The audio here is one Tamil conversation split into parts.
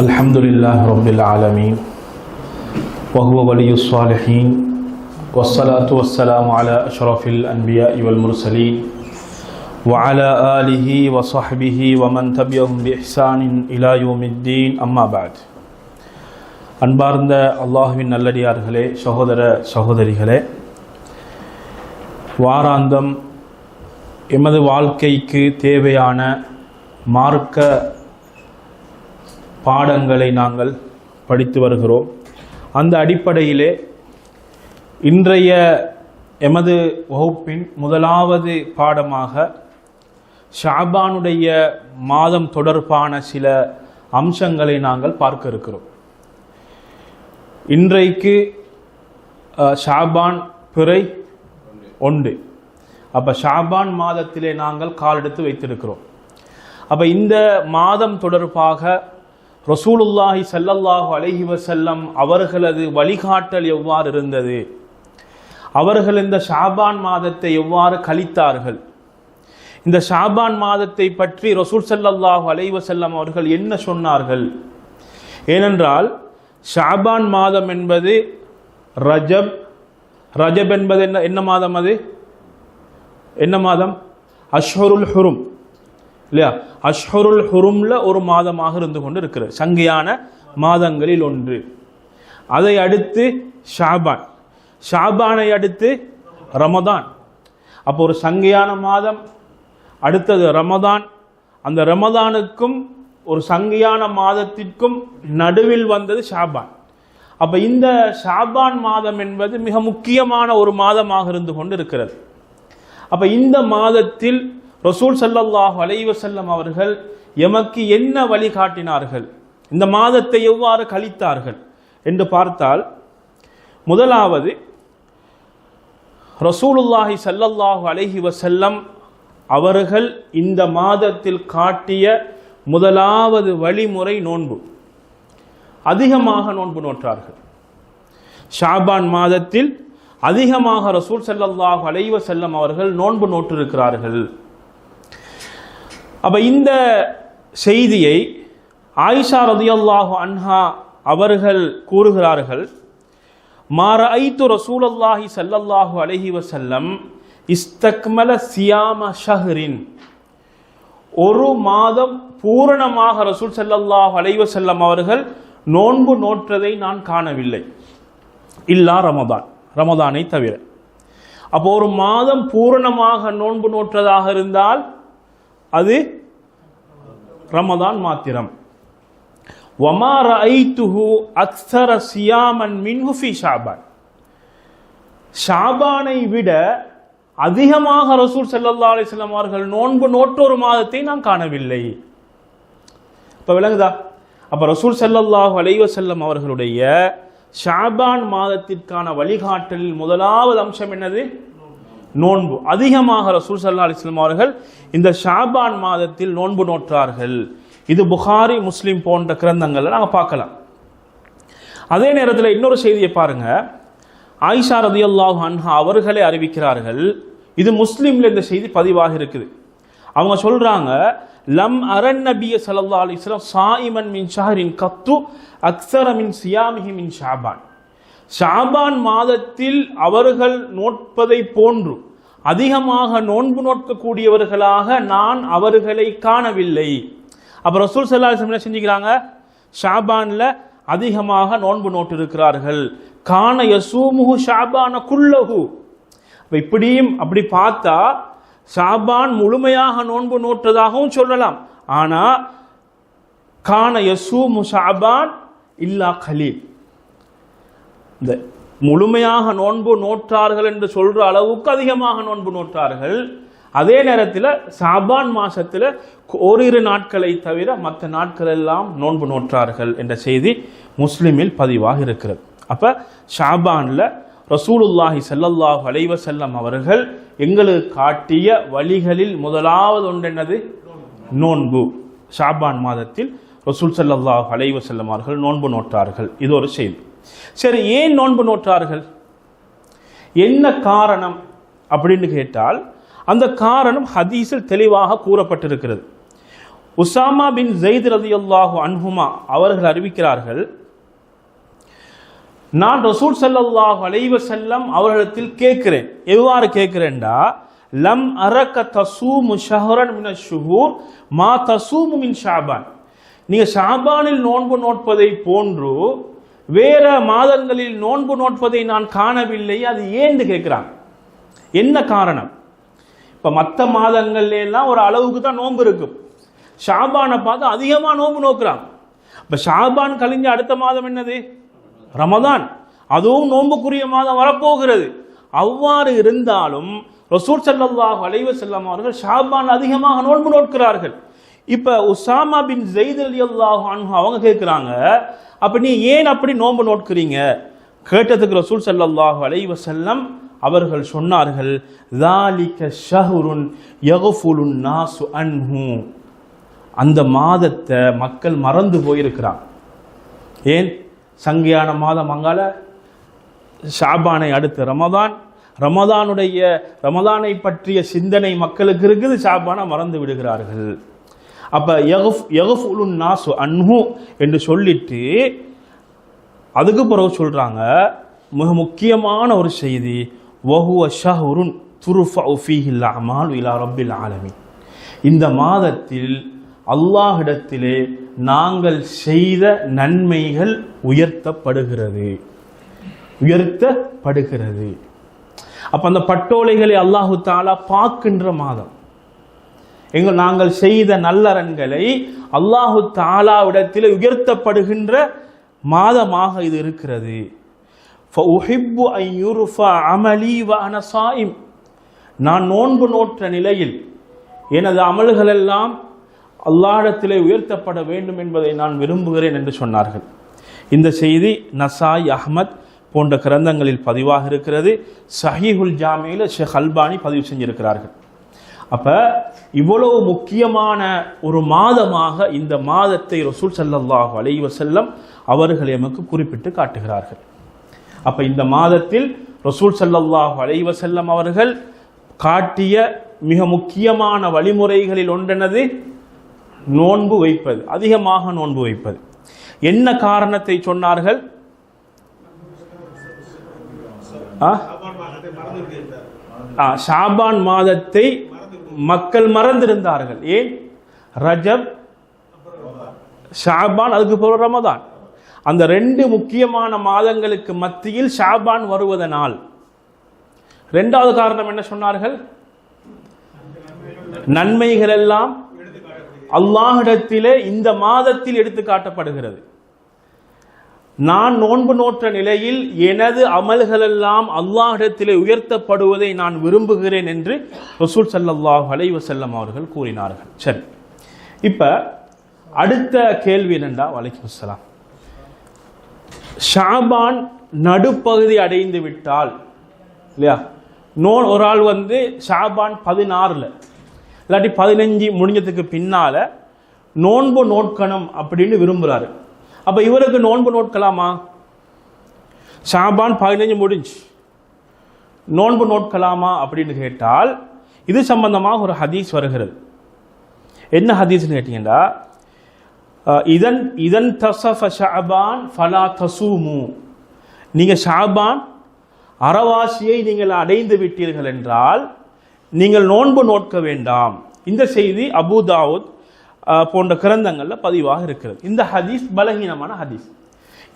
الحمد لله رب العالمين وهو ولي الصالحين والصلاة والسلام على أشرف الأنبياء والمرسلين وعلى آله وصحبه ومن تبعهم بإحسان إلى يوم الدين أما بعد அன்பார்ந்த அல்லாஹுவின் நல்லடியார்களே சகோதர சகோதரிகளே வாராந்தம் எமது வாழ்க்கைக்கு தேவையான மார்க்க பாடங்களை நாங்கள் படித்து வருகிறோம். அந்த அடிப்படையிலே இன்றைய எமது வகுப்பின் முதலாவது பாடமாக ஷாபானுடைய மாதம் தொடர்பான சில அம்சங்களை நாங்கள் பார்க்க இருக்கிறோம். இன்றைக்கு ஷாபான் பிறை ஒன்று. அப்போ ஷாபான் மாதத்திலே நாங்கள் காலெடுத்து வைத்திருக்கிறோம். அப்போ இந்த மாதம் தொடர்பாக ரசூலுல்லாஹி சல்லல்லாஹு அலஹி வசல்லம் அவர்களது வழிகாட்டல் எவ்வாறு இருந்தது? அவர்கள் இந்த ஷாபான் மாதத்தை எவ்வாறு கழித்தார்கள்? இந்த ஷாபான் மாதத்தை பற்றி ரசூல் சல்லல்லாஹு அலைஹி வஸல்லம் அவர்கள் என்ன சொன்னார்கள்? ஏனென்றால் ஷாபான் மாதம் என்பது ரஜப் ரஜப் என்பது என்ன என்ன மாதம் அது? என்ன மாதம்? அஷ்ஹருல் ஹுரும். இல்லையா? அஷ்ஹருல் ஹுரும்ல ஒரு மாதமாக இருந்து கொண்டு இருக்கிறது சங்கையான மாதங்களில் ஒன்று. அதை அடுத்து ஷாபான். ஷாபானை அடுத்து ரமதான். அப்போ ஒரு சங்கையான மாதம் அடுத்தது ரமதான். அந்த ரமதானுக்கும் ஒரு சங்கையான மாதத்திற்கும் நடுவில் வந்தது ஷாபான். அப்போ இந்த ஷாபான் மாதம் என்பது மிக முக்கியமான ஒரு மாதமாக இருந்து கொண்டு இருக்கிறது அப்போ இந்த மாதத்தில் ரசூல் ஸல்லல்லாஹு அலைவசல்லம் அவர்கள் எமக்கு என்ன வழிகாட்டினார்கள் இந்த மாதத்தை எவ்வாறு கழித்தார்கள்? என்று பார்த்தால் முதலாவது ரசூலுல்லாஹி சல்லல்லாஹு அலஹி வசல்லம் அவர்கள் இந்த மாதத்தில் காட்டிய முதலாவது வழிமுறை நோன்பு. அதிகமாக நோன்பு நோற்றார்கள். ஷாபான் மாதத்தில் அதிகமாக ரசூல் சல்லல்லாஹு அலைவசல்லம் அவர்கள் நோன்பு நோற்றிருக்கிறார்கள். அப்போ இந்த செய்தியை ஆயிஷா ரதியல்லாஹு அன்ஹா அவர்கள் கூறுகிறார்கள் மார ஐத்து ரசூலல்லாஹி சல்லல்லாஹு அலஹி வசல்லம் இஸ்தக்மல சியாம ஷஹரின். ஒரு மாதம் பூரணமாக ரசூல் ஸல்லல்லாஹு அலைவ செல்லம் அவர்கள் நோன்பு நோற்றதை நான் காணவில்லை. இல்லா ரமதான் ரமதானை தவிர. அப்போ ஒரு மாதம் பூரணமாக நோன்பு நோற்றதாக இருந்தால் அது ரமதான் மாத்திரம். வமா ஐத்துஹு அக்ஸர சியாமன் மின்ஹுஃபி ஷாபான். ஷாபானை விட அதிகமாக ரசூல் செல்லல்லா அலிஸ்லாம் அவர்கள் நோன்பு நோற்றொரு மாதத்தை நான் காணவில்லை. இப்போ விளங்குதா? அப்போ ரசூல் செல்லல்லாஹு அலைஹி வஸல்லம் அவர்களுடைய ஷாபான் மாதத்திற்கான வழிகாட்டலில் முதலாவது அம்சம் என்னது? நோன்பு. அதிகமாக ரசூல் சல்லா அலிஸ்லாம் அவர்கள் இந்த ஷாபான் மாதத்தில் நோன்பு நோற்றார்கள். இது புகாரி முஸ்லீம் போன்ற கிரந்தங்களை நாங்கள் பார்க்கலாம். அதே நேரத்தில் இன்னொரு செய்தியை பாருங்க. ஆயிஷா ரதியல்லாஹு அன்ஹா அவர்களே அறிவிக்கிறார்கள். இது முஸ்லீம்ல இந்த செய்தி பதிவாக இருக்குது. அவங்க சொல்றாங்க லம் அரண் நபிய ஸல்லல்லாஹு அலிஸ்லாம் சாயிமன் மின் ஷாஹரின் கத்து அக்ஸர மின் சியாமிஹி மின் ஷாபான். ஷாபான் மாதத்தில் அவர்கள் நோட்பதை போன்று அதிகமாக நோன்பு நோட்கக்கூடியவர்களாக நான் அவர்களை காணவில்லை. அப்போ ரசூல் சல்லா என்ன செஞ்சுக்கிறாங்க? ஷாபானில் அதிகமாக நோன்பு நோட்டு இருக்கிறார்கள் காண யசூமுகு ஷாபான குள்ளகு இப்படியும் அப்படி பார்த்தா ஷாபான் முழுமையாக நோன்பு நோட்டதாகவும் சொல்லலாம். ஆனால் காண யசூமு ஷாபான் இல்லா கலீல். இந்த முழுமையாக நோன்பு நோற்றார்கள் என்று சொல்ற அளவுக்கு அதிகமாக நோன்பு நோற்றார்கள். அதே நேரத்தில் சாபான் மாதத்தில் ஓரிரு நாட்களை தவிர மற்ற நாட்கள் எல்லாம் நோன்பு நோற்றார்கள் என்ற செய்தி முஸ்லிமில் பதிவாக இருக்கிறது. அப்ப ஷாபான்ல ரசூலுல்லாஹி செல்லல்லாஹ் அலைஹி செல்லம் அவர்கள் எங்களுக்கு காட்டிய வழிகளில் முதலாவது ஒன்று என்னது? நோன்பு. ஷாபான் மாதத்தில் ரசூல் செல்லல்லாஹ் அலைஹி செல்லம் அவர்கள் நோன்பு நோற்றார்கள். இது ஒரு செய்தி. சரி ஏன் நோன்பு நோற்றார்கள்? என்ன காரணம் அப்படின்னு கேட்டால் அந்த காரணம் ஹதீஸில் தெளிவாக கூறப்பட்டிருக்கிறது. உசாமா பின் ஜெயித் ரதியுல்லாஹு அன்ஹுமா அவர்கள் அறிவிக்கிறார்கள் நான் ரசூல் சல்லாஹு அலைவ செல்லம் அவர்களிடத்தில் கேட்கிறேன். எவ்வாறு கேட்கிறேன்டா? லம் அரக்க தசூமு ஷஹரன் மின ஷுஹூர் மா தசூமு மின் ஷாபான். நீங்க ஷாபானில் நோன்பு நோட்பதை போன்று வேற மாதங்களில் நோன்பு நோட்பதை நான் காணவில்லை அது ஏன்னு கேட்கிறாங்க என்ன காரணம்? இப்போ மற்ற மாதங்கள்ல எல்லாம் ஒரு அளவுக்கு தான் நோன்பு இருக்கும். ஷாபானை பார்த்து அதிகமாக நோன்பு நோக்குறாங்க இப்போ ஷாபான் கழிஞ்ச அடுத்த மாதம் என்னது? ரமதான். அதுவும் நோன்புக்குரிய மாதம் வரப்போகிறது. அவ்வாறு இருந்தாலும் ரசூல் ஸல்லல்லாஹு அலைஹி செல்லம் அவர்கள் ஷாபான் அதிகமாக நோன்பு நோக்கிறார்கள் இப்போ உசாமா பின் ஜெயித் அவங்க கேட்குறாங்க அப்போ நீ ஏன் அப்படி நோன்பு நோட்கிறீங்க? கேட்டதுக்கு ரசூல் சல்லாஹு அலைவ செல்லம் அவர்கள் சொன்னார்கள் தாலிக ஷஹுருன் யகுஃபுலுன் நாசு அன்ஹூ. அந்த மாதத்தை மக்கள் மறந்து போயிருக்கிறான் ஏன்? சங்கையான மாதம் மங்கால ஷாபானை அடுத்து ரமதான். ரமதானுடைய ரமதானை பற்றிய சிந்தனை மக்களுக்கு இருக்குது ஷாபானை மறந்து விடுகிறார்கள். அப்ப யகுஃப் உலுன் நாசு அன்ஹு என்று சொல்லிட்டு அதுக்கு பிறகு சொல்கிறாங்க மிக முக்கியமான ஒரு செய்தி வஹுவ ஷஹ்ருன் துருஃபா உஃபீஹில் அமால் இலா ரப்பில் ஆலமீன். இந்த மாதத்தில் அல்லாஹிடத்திலே நாங்கள் செய்த நன்மைகள் உயர்த்தப்படுகிறது. உயர்த்தப்படுகிறது. அப்போ அந்த பட்டோலைகளை அல்லாஹு தாலா பார்க்கின்ற மாதம். எங்கள் நாங்கள் செய்த நல்லறன்களை அல்லாஹு தாலாவிடத்தில் உயர்த்தப்படுகின்ற மாதமாக இது இருக்கிறது. நான் நோன்பு நோற்ற நிலையில் எனது அமல்களெல்லாம் அல்லாடத்திலே உயர்த்தப்பட வேண்டும் என்பதை நான் விரும்புகிறேன் என்று சொன்னார்கள். இந்த செய்தி நசாய் அஹ்மத் போன்ற கிரந்தங்களில் பதிவாக இருக்கிறது. சஹீஹுல் ஜாமியில் ஷேக் அல்பானி பதிவு செஞ்சிருக்கிறார்கள். அப்ப இவ்வளவு முக்கியமான ஒரு மாதமாக இந்த மாதத்தை ரசூல் ஸல்லல்லாஹு அலைஹி வஸல்லம் அவர்கள் எமக்கு குறிப்பிட்டு காட்டுகிறார்கள். அப்ப இந்த மாதத்தில் ரசூல் ஸல்லல்லாஹு அலைஹி வஸல்லம் அவர்கள் காட்டிய மிக முக்கியமான வழிமுறைகளில் ஒன்றெனது நோன்பு வைப்பது. அதிகமாக நோன்பு வைப்பது. என்ன காரணத்தை சொன்னார்கள்? ஷாபான் மாதத்தை மக்கள் மறந்திருந்தார்கள். ஏன்? ரஜப் ஷாபான் அதுக்கு பிறகு ரமதான். அந்த ரெண்டு முக்கியமான மாதங்களுக்கு மத்தியில் ஷாபான் வருவதனால் ரெண்டாவது காரணம் என்ன சொன்னார்கள்? நன்மைகள் எல்லாம் அல்லாஹிடத்திலே இந்த மாதத்தில் எடுத்து காட்டப்படுகிறது. நான் நோன்பு நோற்ற நிலையில் எனது அமல்களெல்லாம் அல்லாஹிடத்திலே உயர்த்தப்படுவதை நான் விரும்புகிறேன் என்று ரசூல் சல்லாஹ் அலைவசல்லம் அவர்கள் கூறினார்கள். சரி. இப்ப அடுத்த கேள்வி என்னண்டா? வலைக்கம் அஸ்ஸலாம். ஷாபான் நடுப்பகுதி அடைந்து விட்டால் இல்லையா? நோ ஒரு ஆள் வந்து ஷாபான் பதினாறில் இல்லாட்டி பதினஞ்சு முடிஞ்சதுக்கு பின்னால நோன்பு நோட்கணும் அப்படின்னு விரும்புகிறாரு அப்ப இவருக்கு நோன்பு நோட்கலாமா? ஷாபான் பதினஞ்சு முடிஞ்சு. நோன்பு நோட்கலாமா அப்படின்னு கேட்டால் இது சம்பந்தமாக ஒரு ஹதீஸ் வருகிறது. என்ன ஹதீஸ்னு கேட்டீங்கன்னா இதன் இதன் தசஃப ஷாபான் ஃபலா தசூமு. நீங்கள் ஷாபான் அறவாசியை நீங்கள் அடைந்து விட்டீர்கள் என்றால் நீங்கள் நோன்பு நோட்க வேண்டாம். இந்த செய்தி அபூ தாவூத் போன்ற கிரந்தங்களில் பதிவாக இருக்கிறது. இந்த ஹதீஸ் பலகீனமான ஹதீஸ்.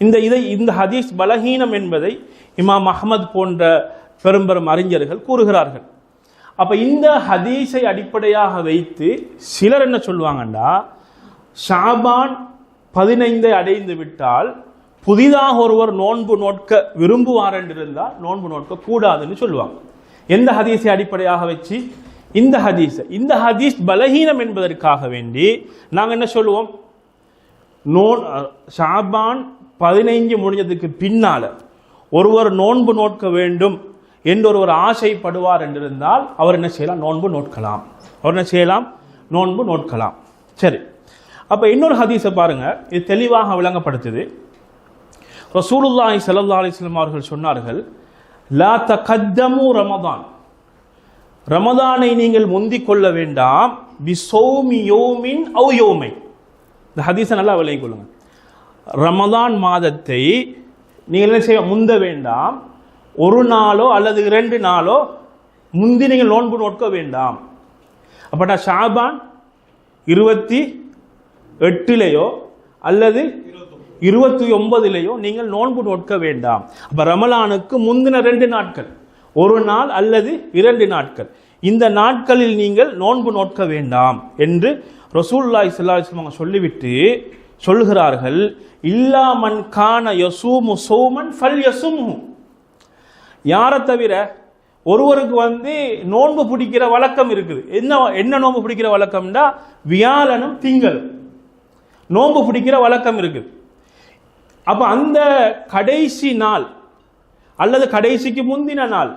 இந்த இதை இந்த ஹதீஸ் பலகீனம் என்பதை இமாம் அஹ்மத் போன்ற பெரும்பெரும் அறிஞர்கள் கூறுகிறார்கள். அப்ப இந்த ஹதீஸை அடிப்படையாக வைத்து சிலர் என்ன சொல்லுவாங்கன்னா ஷாபான் பதினைந்தை அடைந்து விட்டால் புதிதாக ஒருவர் நோன்பு நோட்க விரும்புவார் என்றிருந்தால் நோன்பு நோட்க கூடாதுன்னு சொல்லுவாங்க. எந்த ஹதீஸை அடிப்படையாக வச்சு இந்த ஹதீஸ் இந்த ஹதீஸ் பலகீனம் என்பதற்காக வேண்டி நாங்கள் என்ன சொல்லுவோம்? நோன் ஷாபான் பதினைஞ்சு முடிஞ்சதுக்கு பின்னால ஒருவர் நோன்பு நோட்க வேண்டும் என்று ஒருவர் ஆசைப்படுவார் என்றிருந்தால் அவர் என்ன செய்யலாம்? நோன்பு நோட்கலாம் அவர் என்ன செய்யலாம்? நோன்பு நோட்கலாம் சரி. அப்ப இன்னொரு ஹதீஸை பாருங்க. இது தெளிவாக விளங்கப்படுத்துது. ரசூலுல்லாஹி சல்லா அலிஸ்லாம் அவர்கள் சொன்னார்கள் லா தகத்தமு ரமதான். ரமதானை நீங்கள் முந்திக் கொள்ள வேண்டாம். பிசௌமி யோமின் அவு யோமை. இந்த ஹதீஸை நல்லா விளங்கிக் கொள்ளுங்க. ரமதான் மாதத்தை நீங்கள் என்ன செய்ய முந்த வேண்டாம். ஒரு நாளோ அல்லது இரண்டு நாளோ முந்தி நீங்கள் நோன்பு நோட்க வேண்டாம். அப்பட்டா ஷாபான் இருபத்தி எட்டுலேயோ அல்லது இருபத்தி ஒன்பதுலேயோ நீங்கள் நோன்பு நோட்க வேண்டாம். அப்போ ரமலானுக்கு முந்தின ரெண்டு நாட்கள். ஒரு நாள் அல்லது இரண்டு நாட்கள். இந்த நாட்களில் நீங்கள் நோன்பு நோட்க வேண்டாம் என்று ரசூல்லாய் அவங்க சொல்லிவிட்டு சொல்கிறார்கள் இல்லாமன் கான யசூமு சோமன் ஃபல் யசுமு யாரை தவிர ஒருவருக்கு வந்து நோன்பு பிடிக்கிற வழக்கம் இருக்குது. என்ன என்ன நோன்பு பிடிக்கிற வழக்கம்னா வியாழனும் திங்களும். நோன்பு பிடிக்கிற வழக்கம் இருக்குது. அப்போ அந்த கடைசி நாள் அல்லது கடைசிக்கு முந்தின நாள்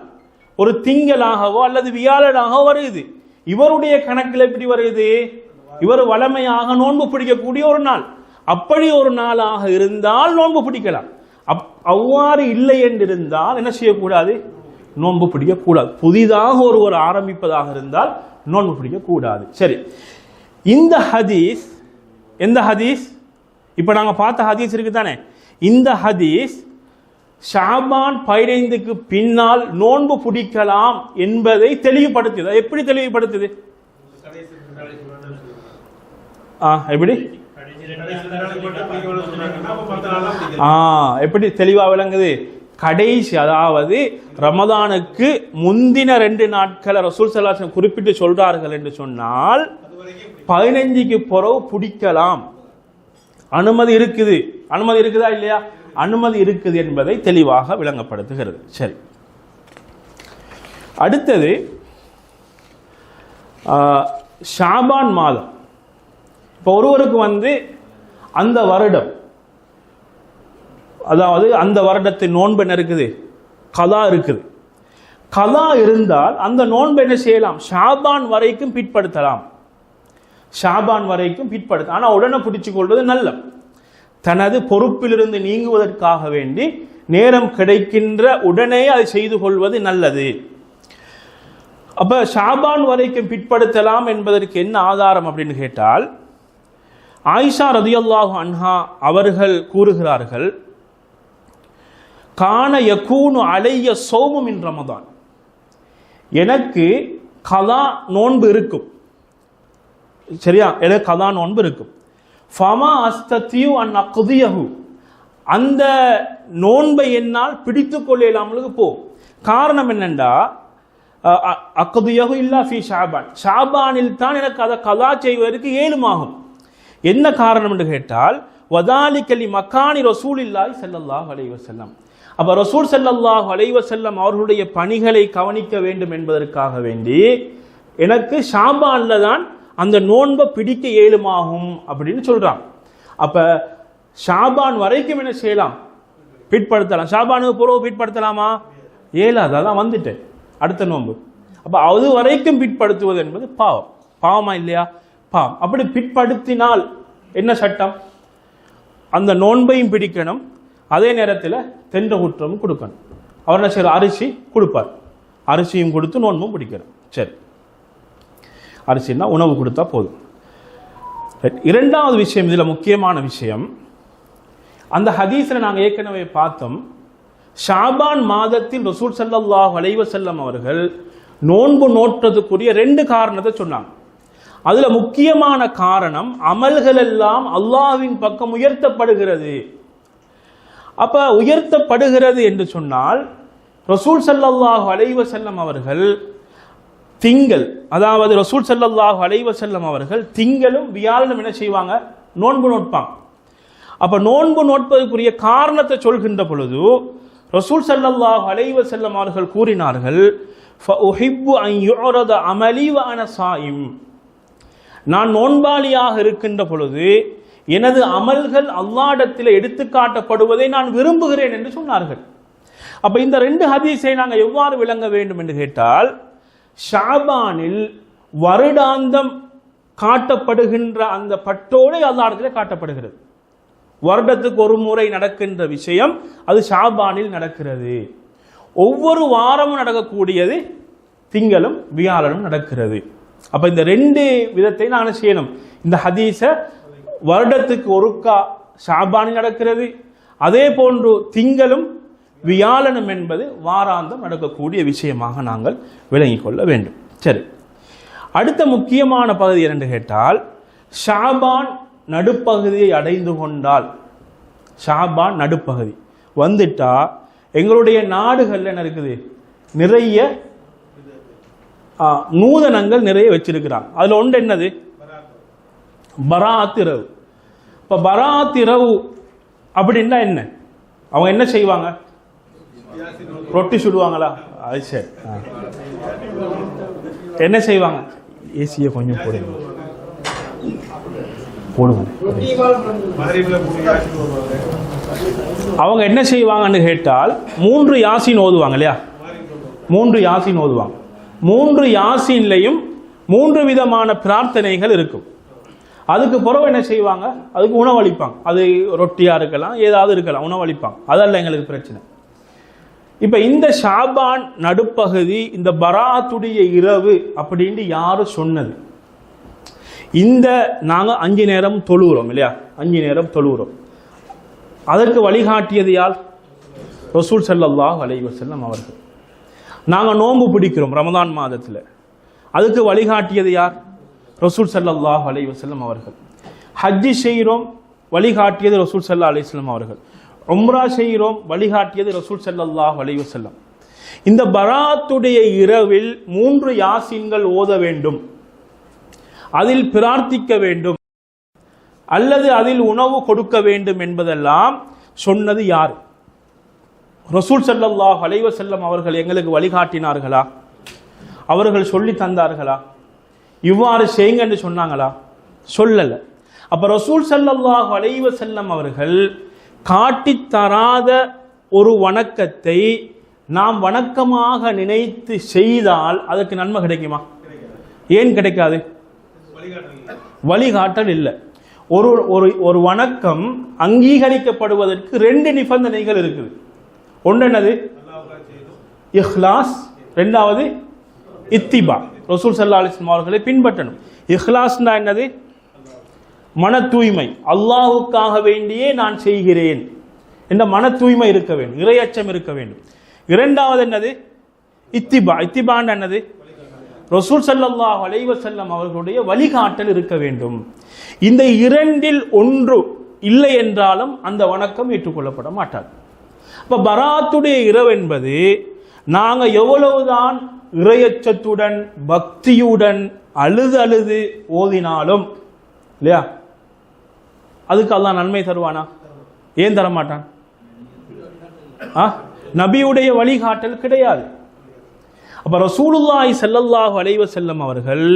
ஒரு திங்களாகவோ அல்லது வியாழனாகவோ வருது இவருடைய கணக்கில் எப்படி வருது இவர் வளமையாக நோன்பு பிடிக்கக்கூடிய ஒரு நாள். அப்படி ஒரு நாளாக இருந்தால் நோன்பு பிடிக்கலாம். அப் அவ்வாறு இல்லை என்றிருந்தால் என்ன செய்யக்கூடாது? நோன்பு பிடிக்கக்கூடாது. புதிதாக ஒருவர் ஆரம்பிப்பதாக இருந்தால் நோன்பு பிடிக்கக்கூடாது. சரி. இந்த ஹதீஸ் எந்த ஹதீஸ்? இப்போ நாங்கள் பார்த்த ஹதீஸ் இருக்கு தானே இந்த ஹதீஸ் ஷாபான் பதினைந்துக்கு பின்னால் நோன்பு பிடிக்கலாம் என்பதை தெளிவுபடுத்துது எப்படி தெளிவுபடுத்துது ஆ எப்படி? ஆ எப்படி தெளிவா விளங்குது? கடைசி அதாவது ரமதானுக்கு முந்தின ரெண்டு நாட்களை ரசூல் சலாசன் குறிப்பிட்டு சொல்றார்கள் என்று சொன்னால் பதினைஞ்சுக்கு பிறகு பிடிக்கலாம். அனுமதி இருக்குது. அனுமதி இருக்குதா இல்லையா? அனுமதி இருக்குது என்பதை தெளிவாக விளங்கப்படுத்துகிறது. சரி. அடுத்தது ஷாபான் மாதம். இப்போ ஒருவருக்கு வந்து அந்த வருடம் அதாவது அந்த வருடத்தின் நோன்பு என்ன இருக்குது? கலா இருக்குது. கலா இருந்தால் அந்த நோன்பு என்ன செய்யலாம்? ஷாபான் வரைக்கும் பிற்படுத்தலாம். ஷாபான் வரைக்கும் பிற்படுத்த ஆனால் உடனே பிடிச்சு கொள்வது நல்ல தனது பொறுப்பிலிருந்து நீங்குவதற்காக வேண்டி நேரம் கிடைக்கின்ற உடனே அதை செய்து கொள்வது நல்லது. அப்ப ஷாபான் வரைக்கும் பிற்படுத்தலாம் என்பதற்கு என்ன ஆதாரம் அப்படின்னு கேட்டால் ஆயிஷா ரதியல்லாஹு அன்ஹா அவர்கள் கூறுகிறார்கள் காண யகூனு அலைய சோமும் இன் ரமதான். எனக்கு கதா நோன்பு இருக்கும். சரியா? எனக்கு கதா நோன்பு இருக்கும். ஃபமா அஸ்தத்தியு அன் அக்குதியஹு அந்த நோன்பை என்னால் பிடித்து கொள்ளலாமலுக்கு போ. காரணம் என்னண்டா? அக்குதியகு இல்லா ஃபி ஷாபான். ஷாபானில் தான் எனக்கு அதை கதா செய்வதற்கு ஏழுமாகும் என்ன காரணம் என்று கேட்டால் வதாலிக்கலி மக்கானி ரசூலில்லாய் செல்லல்லாஹ் அலைஹி செல்லம் அப்ப ரசூல் செல்லல்லாஹ் அலைஹி வஸல்லம் அவர்களுடைய பணிகளை கவனிக்க வேண்டும் என்பதற்காக வேண்டி எனக்கு ஷாபான்ல தான் அந்த நோன்பை பிடிக்க ஏழுமாகும் அப்படின்னு சொல்றான். அப்ப ஷாபான் வரைக்கும் என்ன செய்யலாம்? பிற்படுத்தலாம். ஷாபானுக்கு பிறகு பிற்படுத்தலாமா? ஏழாது அதான் வந்துட்டேன் அடுத்த நோன்பு. அப்ப அது வரைக்கும் பிற்படுத்துவது என்பது பாவம். பாவமா இல்லையா? பாவம். அப்படி பிற்படுத்தினால் என்ன சட்டம்? அந்த நோன்பையும் பிடிக்கணும். அதே நேரத்தில் தென்ற குற்றமும் கொடுக்கணும். அவர் என்ன செய்யறார்? அரிசி கொடுப்பார். அரிசியும் கொடுத்து நோன்பும் பிடிக்கணும். சரி. அரிசின்னா உணவு கொடுத்தா போதும். இரண்டாவது விஷயம் இதில் முக்கியமான விஷயம். அந்த ஹதீஸில் நாங்கள் ஏற்கனவே பார்த்தோம். ஷாபான் மாதத்தில் ரசூல் சல்லாஹ் அலைவ செல்லம் அவர்கள் நோன்பு நோட்டதுக்குரிய ரெண்டு காரணத்தை சொன்னாங்க. அதுல முக்கியமான காரணம் அமல்கள் எல்லாம் அல்லாஹ்வின் பக்கம் உயர்த்தப்படுகிறது. அப்ப உயர்த்தப்படுகிறது என்று சொன்னால் ரசூல் சல்லாஹ் அலைவ செல்லம் அவர்கள் திங்கள். அதாவது ரசூல் செல்லல்லாஹு அலைவ செல்லம் அவர்கள் திங்களும் வியாழனும் என்ன செய்வாங்க? நோன்பு நோட்பாங்க. அப்ப நோன்பு நோட்பதற்குரிய காரணத்தை சொல்கின்ற பொழுது ரசூல் செல்லல்லாஹு அலைவ செல்லம் அவர்கள் கூறினார்கள் நான் நோன்பாளியாக இருக்கின்ற பொழுது எனது அமல்கள் அல்லாடத்தில் எடுத்துக்காட்டப்படுவதை நான் விரும்புகிறேன் என்று சொன்னார்கள். அப்ப இந்த ரெண்டு ஹதீஸை நாங்கள் எவ்வாறு விளங்க வேண்டும் என்று கேட்டால் ஷாபானில் வருடாந்தம் காட்டப்படுகின்ற அந்த பட்டோடு அல்லாடத்தில் காட்டப்படுகிறது. வருடத்துக்கு ஒரு முறை நடக்கின்ற விஷயம் அது ஷாபானில் நடக்கிறது. ஒவ்வொரு வாரமும் நடக்கக்கூடியது திங்களும் வியாழனும் நடக்கிறது. அப்ப இந்த ரெண்டு விதத்தை நான் செய்யணும். இந்த ஹதீஸை வருடத்துக்கு ஒருக்கா ஷாபானி நடக்கிறது. அதே போன்று திங்களும் வியாழனம் என்பது வாராந்தம் நடக்கக்கூடிய விஷயமாக நாங்கள் விளங்கி கொள்ள வேண்டும். சரி. அடுத்த முக்கியமான பகுதி என்று கேட்டால் ஷாபான் நடுப்பகுதியை அடைந்து கொண்டால் ஷாபான் நடுப்பகுதி வந்துட்டா எங்களுடைய நாடுகளில் என்ன இருக்குது? நிறைய நூதனங்கள் நிறைய வச்சிருக்கிறாங்க. அதுல ஒன்று என்னது? பராத்திரவு இப்போ பராத்திரவு அப்படின்னா என்ன? அவங்க என்ன செய்வாங்க? ரொட்டி சுடுவாங்களா? அது சரி. என்ன செய்வாங்க? ஏசியை கொஞ்சம் போடுங்க போடுங்க. அவங்க என்ன செய்வாங்கன்னு கேட்டால் மூன்று யாசின் ஓதுவாங்க இல்லையா? மூன்று யாசின் ஓதுவாங்க. மூன்று யாசின்லையும் மூன்று விதமான பிரார்த்தனைகள் இருக்கும். அதுக்கு பிறகு என்ன செய்வாங்க? அதுக்கு உணவளிப்பாங்க. அது ரொட்டியா இருக்கலாம் ஏதாவது இருக்கலாம் உணவளிப்பாங்க. அதல்ல எங்களுக்கு பிரச்சனை. இப்ப இந்த ஷாபான் நடுப்பகுதி இந்த பராத்துடைய இரவு அப்படின்னு யாரும் சொன்னது? இந்த நாங்க அஞ்சு நேரம் தொழுகிறோம் இல்லையா? அஞ்சு நேரம் தொழுகிறோம். அதற்கு வழிகாட்டியது யார்? ரசூல் ஸல்லல்லாஹு அலைஹி வஸல்லம் அவர்கள். நாங்க நோன்பு பிடிக்கிறோம் ரமதான் மாதத்தில். அதுக்கு வழிகாட்டியது யார்? ரசூல் ஸல்லல்லாஹு அலைஹி வஸல்லம் அவர்கள். ஹஜ்ஜி செய்கிறோம் வழிகாட்டியது ரசூல் ஸல்லல்லாஹு அலைஹி அவர்கள். உம்ரா செய்கிறோம் வழிகாட்டியது ரசூல் செல்லல்லாஹ் அலைஹி செல்லம் இந்த பராத்துடைய இரவில் மூன்று யாசீன்கள் ஓத வேண்டும். அதில் பிரார்த்திக்க வேண்டும். அல்லது அதில் உணவு கொடுக்க வேண்டும் என்பதெல்லாம் சொன்னது யார்? ரசூல் ஸல்லல்லாஹு அலைஹி செல்லம் அவர்கள் எங்களுக்கு வழிகாட்டினார்களா? அவர்கள் சொல்லி தந்தார்களா? இவ்வாறு செய்யுங்க என்று சொன்னாங்களா? சொல்லல. அப்ப ரசூல் செல்லல்லாஹ் வலைவ செல்லம் அவர்கள் காட்டித் தராத ஒரு வணக்கத்தை நாம் வணக்கமாக நினைத்து செய்தால் அதற்கு நன்மை கிடைக்குமா? ஏன் கிடைக்காது? வழிகாட்டல் இல்லை. ஒரு ஒரு ஒரு வணக்கம் அங்கீகரிக்கப்படுவதற்கு ரெண்டு நிபந்தனைகள் இருக்குது. ஒன்று என்னது? இஹ்லாஸ். ரெண்டாவது இத்திபா. ரசூல் சல்லா அலிஸ்லாம் அவர்களை பின்பற்றணும். இஹ்லாஸ்னா என்னது? மன தூய்மை. அல்லாஹுக்காக வேண்டியே நான் செய்கிறேன். என்ற மன தூய்மை இருக்க வேண்டும். இறையச்சம் இருக்க வேண்டும். இரண்டாவது என்னது? இத்திபா. இத்திபான் என்னது? ரசூல் சல்லாஹ் அலைஹி வஸல்லம் அவர்களுடைய வழிகாட்டல் இருக்க வேண்டும். இந்த இரண்டில் ஒன்று இல்லை என்றாலும் அந்த வணக்கம் ஏற்றுக்கொள்ளப்பட மாட்டாது. இப்போ பராத்துடைய இரவு என்பது நாங்கள் எவ்வளவுதான் இறையச்சத்துடன் பக்தியுடன் அழுது அழுது ஓதினாலும் இல்லையா? அதுக்கு அல்லாஹ் நன்மை தருவானா? ஏன் தரமாட்டான்? ஆ? நபியுடைய வழிகாட்டல் கிடையாது. அப்ப ரசூலுல்லாய் செல்லல்லாஹு அலைவ செல்லம் அவர்கள்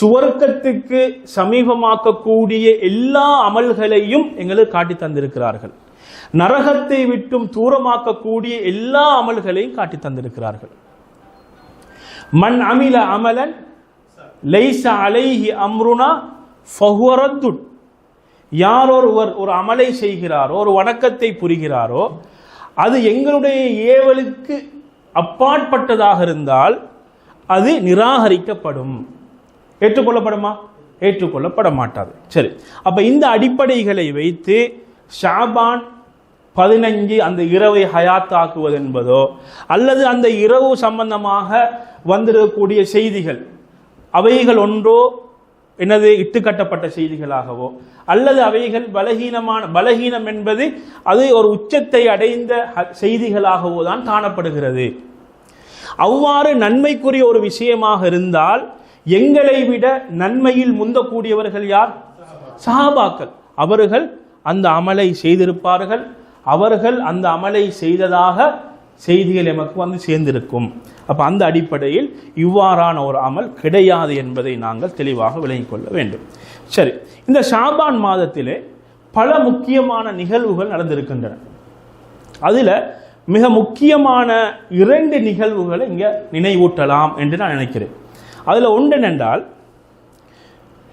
சுவர்க்கத்துக்கு சமீபமாக்கக்கூடிய எல்லா அமல்களையும் எங்களுக்கு காட்டி தந்திருக்கிறார்கள். நரகத்தை விட்டும் தூரமாக்கக்கூடிய எல்லா அமல்களையும் காட்டி தந்திருக்கிறார்கள். மண் அமில அமலன் லைச அலைஹி அம்ருனா ஃபஹுவரத்துட் யார் ஒருவர் ஒரு அமலை செய்கிறாரோ ஒரு வணக்கத்தை புரிகிறாரோ அது எங்களுடைய ஏவலுக்கு அப்பாற்பட்டதாக இருந்தால் அது நிராகரிக்கப்படும். ஏற்றுக்கொள்ளப்படுமா? ஏற்றுக்கொள்ளப்பட மாட்டாது சரி. அப்ப இந்த அடிப்படைகளை வைத்து ஷாபான் பதினஞ்சு அந்த இரவை ஹயாத்தாக்குவது என்பதோ அல்லது அந்த இரவு சம்பந்தமாக வந்திருக்கக்கூடிய செய்திகள் அவைகள் ஒன்றோ என்னது? இட்டுக்கட்டப்பட்ட செய்திகளாகவோ அல்லது அவைகள் பலகீனமான பலகீனம் என்பது அது ஒரு உச்சத்தை அடைந்த செய்திகளாகவோ தான் காணப்படுகிறது. அவ்வாறு நன்மைக்குரிய ஒரு விஷயமாக இருந்தால் எங்களை விட நன்மையில் முந்தக்கூடியவர்கள் யார்? சஹாபாக்கள். அவர்கள் அந்த அமலை செய்திருப்பார்கள். அவர்கள் அந்த அமலை செய்ததாக செய்திகள் எமக்கு வந்து சேர்ந்திருக்கும். அப்போ அந்த அடிப்படையில் இவ்வாறான ஒரு அமல் கிடையாது என்பதை நாங்கள் தெளிவாக விளங்கிக் கொள்ள வேண்டும். சரி இந்த ஷாபான் மாதத்திலே பல முக்கியமான நிகழ்வுகள் நடந்திருக்கின்றன. அதில் மிக முக்கியமான இரண்டு நிகழ்வுகளை இங்கே நினைவூட்டலாம் என்று நான் நினைக்கிறேன். அதில் ஒன்று என்னென்றால்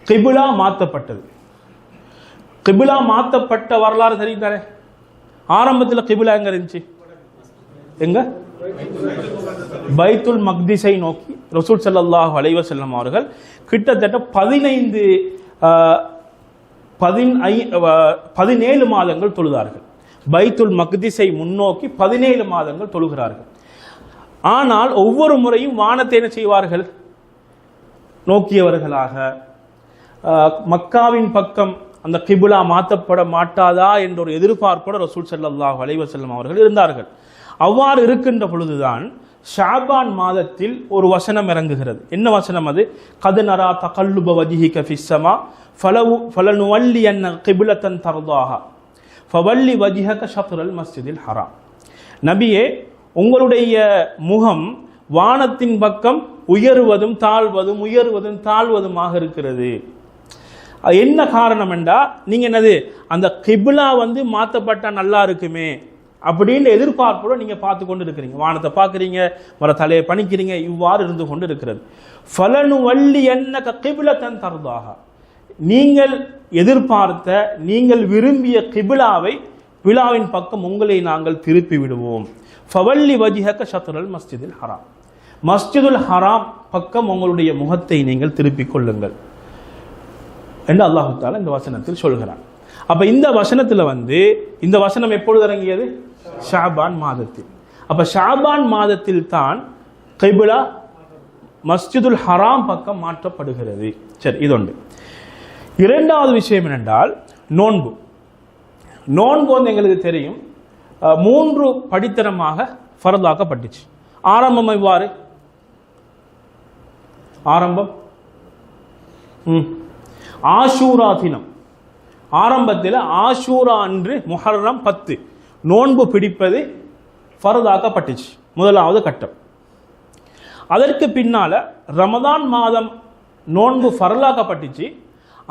கிபிலா மாற்றப்பட்டது கிபிலா மாற்றப்பட்ட வரலாறு தெரியுதானே ஆரம்பத்தில் கிபிலா எங்கே இருந்துச்சு? எங்க? பைத்துல் மக்திஸை நோக்கி ரசூல் சல்லாஹ் அலைஹி செல்லம் அவர்கள் கிட்டத்தட்ட பதினைந்து பதினை பதினேழு மாதங்கள் தொழுதார்கள். பைத்துல் மக்திஸை முன்னோக்கி பதினேழு மாதங்கள் தொழுகிறார்கள். ஆனால் ஒவ்வொரு முறையும் வானத்தை என்ன செய்வார்கள்? நோக்கியவர்களாக மக்காவின் பக்கம் அந்த கிபுலா மாற்றப்பட மாட்டாதா என்ற ஒரு எதிர்பார்ப்போட ரசூல் ஸல்லல்லாஹு அலைஹி அவர்கள் இருந்தார்கள். அவ்வாறு இருக்கின்ற பொழுதுதான் ஷாபான் மாதத்தில் ஒரு வசனம் இறங்குகிறது. என்ன வசனம் அது? கதுநரா தகல்லுப வஜிஹி ஃபிஸ்ஸமா ஃபலவு ஃபலனுவல்லி அன்ன கிபுலத்தன் தர்தாகா ஃபவல்லி வஜிஹக ஷத்ரல் மஸ்ஜிதில் ஹராம். நபியே உங்களுடைய முகம் வானத்தின் பக்கம் உயர்வதும் தாழ்வதும் உயர்வதும் தாழ்வதுமாக இருக்கிறது. அது என்ன காரணம் என்றா நீங்க என்னது? அந்த கிபிலா வந்து மாற்றப்பட்டால் நல்லா இருக்குமே. அப்படின்னு எதிர்பார்ப்போட நீங்க பார்த்து கொண்டு இருக்கிறீங்க வானத்தை பார்க்குறீங்க வர தலையை பணிக்கிறீங்க இவ்வாறு இருந்து கொண்டு இருக்கிறது ஃபலனு வள்ளி என்ன கிபிலத்தன் தருதாக நீங்கள் எதிர்பார்த்த நீங்கள் விரும்பிய கிபிலாவை விழாவின் பக்கம் உங்களை நாங்கள் திருப்பி விடுவோம் ஃபவல்லி வஜிஹக்க ஷத்ரல் மஸ்ஜிதில் ஹராம். மஸ்ஜிதுல் ஹராம் பக்கம் உங்களுடைய முகத்தை நீங்கள் திருப்பிக் கொள்ளுங்கள். என்று அல்லாஹு தாலா இந்த வசனத்தில் சொல்கிறான். அப்ப இந்த வசனத்துல வந்து இந்த வசனம் எப்பொழுது இறங்கியது? ஷாபான் மாதத்தில். அப்ப ஷாபான் மாதத்தில் தான் கைபுலா மஸ்ஜிதுல் ஹராம் பக்கம் மாற்றப்படுகிறது. சரி இதொன்று இரண்டாவது விஷயம் என்னென்றால் நோன்பு. நோன்பு வந்து எங்களுக்கு தெரியும். அஹ், மூன்று படித்தரமாக ஃபரதாக்கப்பட்டுச்சு. ஆரம்பம் இவ்வாறு ஆரம்பம்? ஆஷூரா தினம். ஆரம்பத்தில் ஆஷூரா அன்று முஹர்ரம் பத்து. நோன்பு பிடிப்பது ஃபரதாக்கப்பட்டுச்சு. முதலாவது கட்டம். அதற்கு பின்னால ரமதான் மாதம் நோன்பு ஃபரலாக்கப்பட்டுச்சு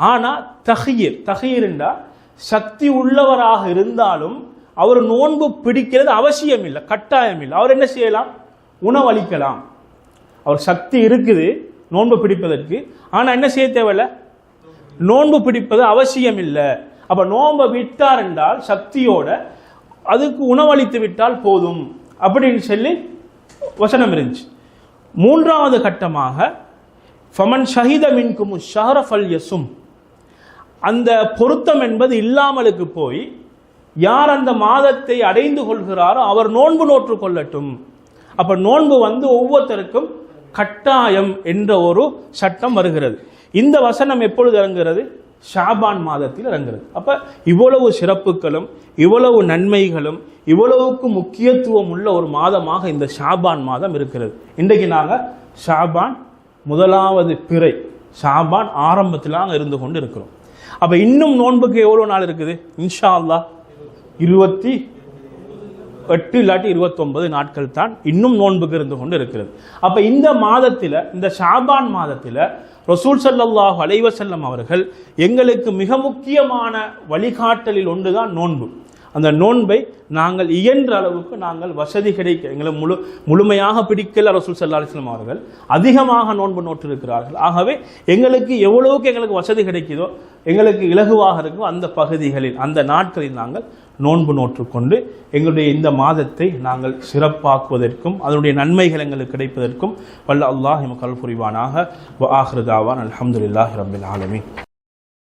ஆனால் தஹீர் தஹீர்ண்டா சக்தி உள்ளவராக இருந்தாலும் அவர் நோன்பு பிடிக்கிறது அவசியம் இல்லை கட்டாயம் இல்லை அவர் என்ன செய்யலாம்? உணவளிக்கலாம். அவர் சக்தி இருக்குது நோன்பு பிடிப்பதற்கு. ஆனால் என்ன செய்ய தேவையில்ல? நோன்பு பிடிப்பது அவசியம் இல்லை அப்போ நோன்பை விட்டார் என்றால் சக்தியோட அதுக்கு உணவளித்து விட்டால் போதும் அப்படின்னு சொல்லி வசனம் இருந்துச்சு. மூன்றாவது கட்டமாக ஃபமன் ஷஹித மின்கும் ஷஹரஃபல் யசும். அந்த பொருத்தம் என்பது இல்லாமலுக்கு போய் யார் அந்த மாதத்தை அடைந்து கொள்கிறாரோ அவர் நோன்பு நோற்று கொள்ளட்டும். அப்போ நோன்பு வந்து ஒவ்வொருத்தருக்கும் கட்டாயம் என்ற ஒரு சட்டம் வருகிறது. இந்த வசனம் எப்பொழுது இறங்குகிறது? ஷாபான் மாதத்தில் இறங்குறது. அப்ப இவ்வளவு சிறப்புகளும் இவ்வளவு நன்மைகளும் இவ்வளவுக்கு முக்கியத்துவம் உள்ள ஒரு மாதமாக இந்த ஷாபான் மாதம் இருக்கிறது. இன்றைக்கு நாங்கள் ஷாபான் முதலாவது பிறை ஷாபான் ஆரம்பத்தில் நாங்கள் இருந்து கொண்டு இருக்கிறோம். அப்ப இன்னும் நோன்புக்கு எவ்வளவு நாள் இருக்குது? இன்ஷா அல்லா இருபத்தி எட்டு இல்லாட்டி இருபத்தொன்பது நாட்கள் தான் இன்னும் நோன்புக்கு இருந்து கொண்டு இருக்கிறது. அப்ப இந்த மாதத்தில் இந்த ஷாபான் மாதத்தில் ரசூல் சல்லாஹ் அலைவசல்லம் அவர்கள் எங்களுக்கு மிக முக்கியமான வழிகாட்டலில் ஒன்றுதான் நோன்பு. அந்த நோன்பை நாங்கள் இயன்ற அளவுக்கு நாங்கள் வசதி கிடைக்க எங்களை முழு முழுமையாக பிடிக்கல ரசூல் சல்லா அலிஸ்லாம் அவர்கள். அதிகமாக நோன்பு நோட்டிருக்கிறார்கள் ஆகவே எங்களுக்கு எவ்வளவுக்கு எங்களுக்கு வசதி கிடைக்குதோ எங்களுக்கு இலகுவாக இருக்கோ அந்த பகுதிகளில் அந்த நாட்களில் நாங்கள் நோன்பு நோற்றுக்கொண்டு எங்களுடைய இந்த மாதத்தை நாங்கள் சிறப்பாக்குவதற்கும் அதனுடைய நன்மைகள் எங்களுக்கு கிடைப்பதற்கும் வல்ல அல்லாஹ் எமக்கு அருள் புரிவானாக. வ ஆஹ்ரதாவான் அல்ஹம்துலில்லாஹி ரப்பில்